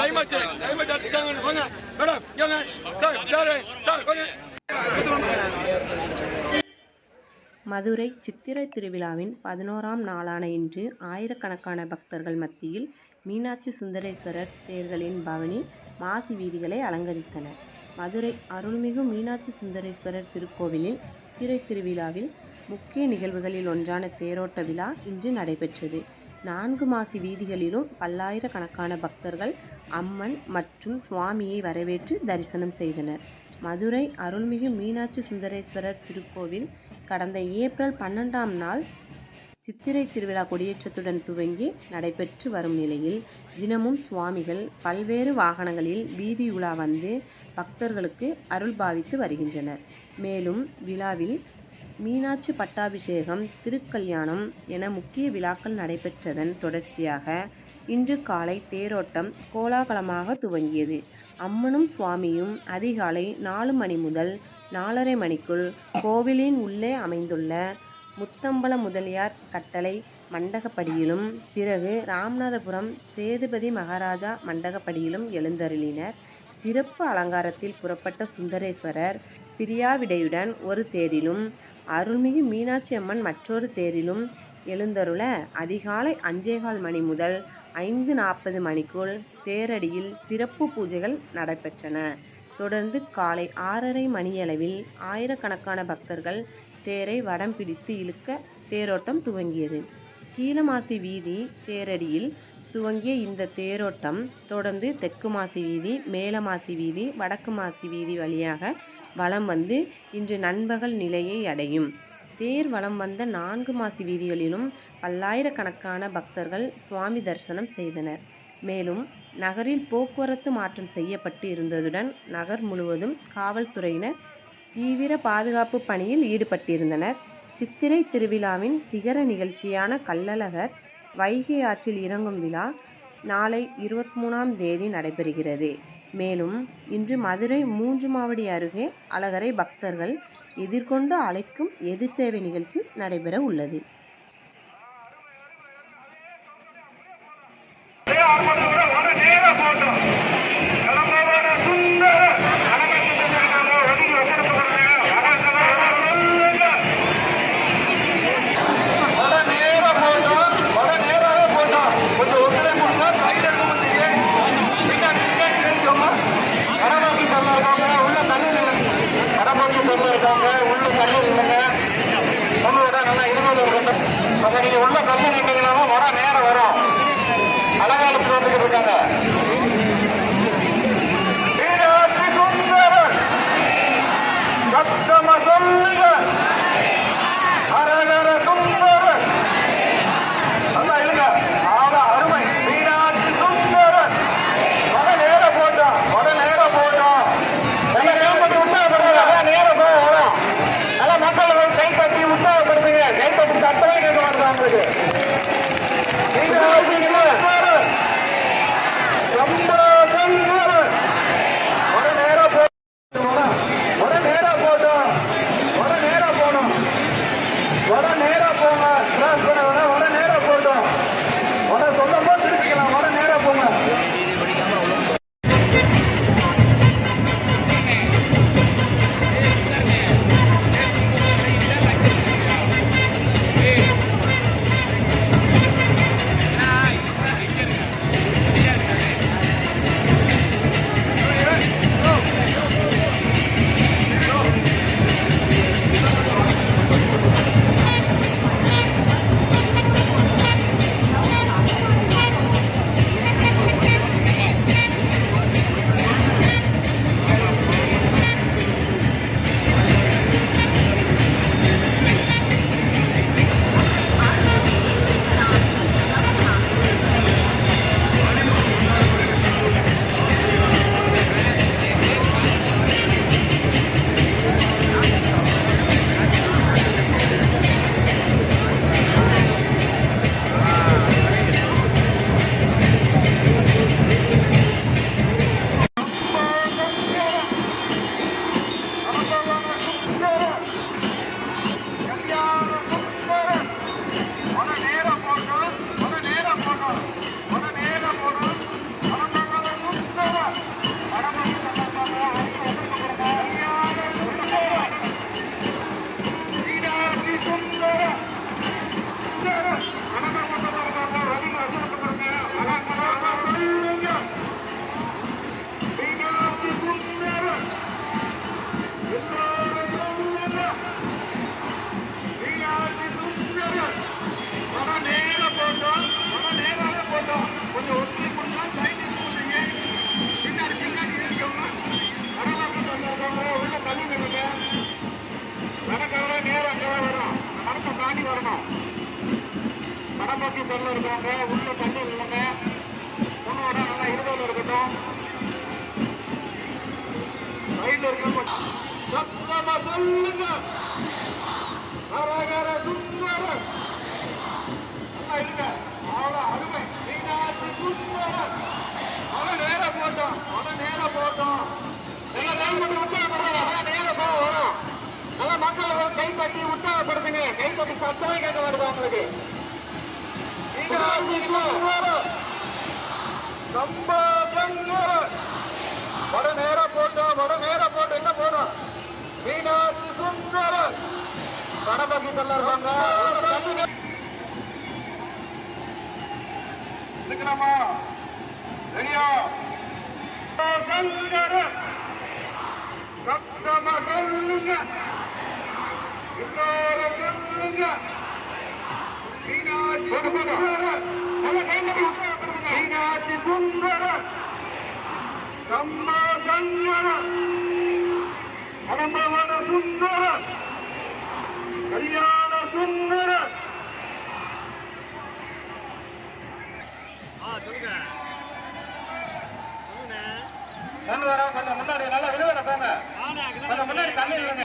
Time ஆச்சு time ஆச்சு sir வாங்க மேடம் ஏங்க சார் யாரு சார் கொஞ்சம் மதுரை சித்திரை திருவிழாவின் பதினோராம் நாளான இன்று ஆயிரக்கணக்கான பக்தர்கள் மத்தியில் மீனாட்சி சுந்தரேஸ்வரர் தேர்களின் பவனி மாசி வீதிகளை அலங்கரித்தன. மதுரை அருள்மிகு மீனாட்சி சுந்தரேஸ்வரர் திருக்கோவிலில் சித்திரை திருவிழாவில் முக்கிய நிகழ்வுகளில் ஒன்றான தேரோட்ட விழா இன்று நடைபெற்றது. நான்கு மாசி வீதிகளிலும் பல்லாயிரக்கணக்கான பக்தர்கள் அம்மன் மற்றும் சுவாமியை வரவேற்று தரிசனம் செய்தனர். மதுரை அருள்மிகு மீனாட்சி சுந்தரேஸ்வரர் திருக்கோவில் கடந்த ஏப்ரல் பன்னெண்டாம் நாள் சித்திரை திருவிழா கொடியேற்றத்துடன் துவங்கி நடைபெற்று வரும் நிலையில் தினமும் சுவாமிகள் பல்வேறு வாகனங்களில் வீதி உலா வந்து பக்தர்களுக்கு அருள் பாவித்து வருகின்றனர். மேலும் விழாவில் மீனாட்சி பட்டாபிஷேகம் திருக்கல்யாணம் என முக்கிய விழாக்கள் நடைபெற்றதன் தொடர்ச்சியாக இன்று காலை தேரோட்டம் கோலாகலமாக துவங்கியது. அம்மனும் சுவாமியும் அதிகாலை நாலு மணி முதல் நாலரை மணிக்குள் கோவிலின் உள்ளே அமைந்துள்ள முத்தம்பல முதலியார் கட்டளை மண்டகப்படியிலும் பிறகு ராமநாதபுரம் சேதுபதி மகாராஜா மண்டகப்படியிலும் எழுந்தருளினர். சிறப்பு அலங்காரத்தில் புறப்பட்ட சுந்தரேஸ்வரர் பிரியாவிடையுடன் ஒரு தேரிலும் அருள்மிகு மீனாட்சி அம்மன் மற்றொரு தேரிலும் எழுந்தருள அதிகாலை அஞ்சேகால் மணி முதல் ஐந்து நாற்பது மணிக்குள் தேரடியில் சிறப்பு பூஜைகள் நடைபெற்றன. தொடர்ந்து காலை ஆறரை மணியளவில் ஆயிரக்கணக்கான பக்தர்கள் தேரை வடம் பிடித்து இழுக்க தேரோட்டம் துவங்கியது. கீழமாசி வீதி தேரடியில் துவங்கிய இந்த தேரோட்டம் தொடர்ந்து தெற்கு மாசி வீதி மேலமாசி வீதி வடக்கு மாசி வீதி வழியாக வலம் வந்து இன்று நண்பகல் நிலையை அடையும். தேர் வலம் வந்த நான்கு மாசி வீதிகளிலும் பல்லாயிரக்கணக்கான பக்தர்கள் சுவாமி தரிசனம் செய்தனர். மேலும் நகரில் போக்குவரத்து மாற்றம் செய்யப்பட்டு இருந்ததுடன் நகர் முழுவதும் காவல்துறையினர் தீவிர பாதுகாப்பு பணியில் ஈடுபட்டிருந்தனர். சித்திரை திருவிழாவின் சிகர நிகழ்ச்சியான கள்ளழகர் வைகை ஆற்றில் இறங்கும் விழா நாளை இருபத்தி மூணாம் தேதி நடைபெறுகிறது. மேலும் இன்று மதுரை மூன்று மாவடி அருகே அழகரை பக்தர்கள் எதிர்கொண்டு அழைக்கும் எதிர் சேவை நிகழ்ச்சி நடைபெற உள்ளது. நீங்க உள்ள கல்வி நின்றீங்கன்னா வர நேரம் வரும். அலங்காலத்தில் வந்துட்டு இருக்காங்க. தாண்டி வரணும். வடபோக்கி தொழில் இருக்கிறவங்க உள்ள தண்ணி இல்லைங்க முன்னோட நல்லா இருபது இருக்கட்டும். ரைட்ல இருக்கிறவங்க சொல்லுங்க. கைப்பற்றி உற்சாகப்படுத்துங்க கைப்பற்றி சத்தமே கேட்க வருது உங்களுக்கு வட நேர போட்டோம் வட நேர போட்டு என்ன போனோம் மீனாட்சி சுந்தரம் கணபதி இருக்காங்க. இருக்கலாமா ரெடியா? சுந்தரம் சத்தமா சொல்லுங்க எல்லாரும் சொல்லுங்க மீனாட்சி சுந்தரம் மீனாட்சி சுந்தரம் சம்மாசங்கரம் கொஞ்சம் முன்னாடி நல்லா விடுவன போங்க. கொஞ்சம் முன்னாடி தண்ணி விடுங்க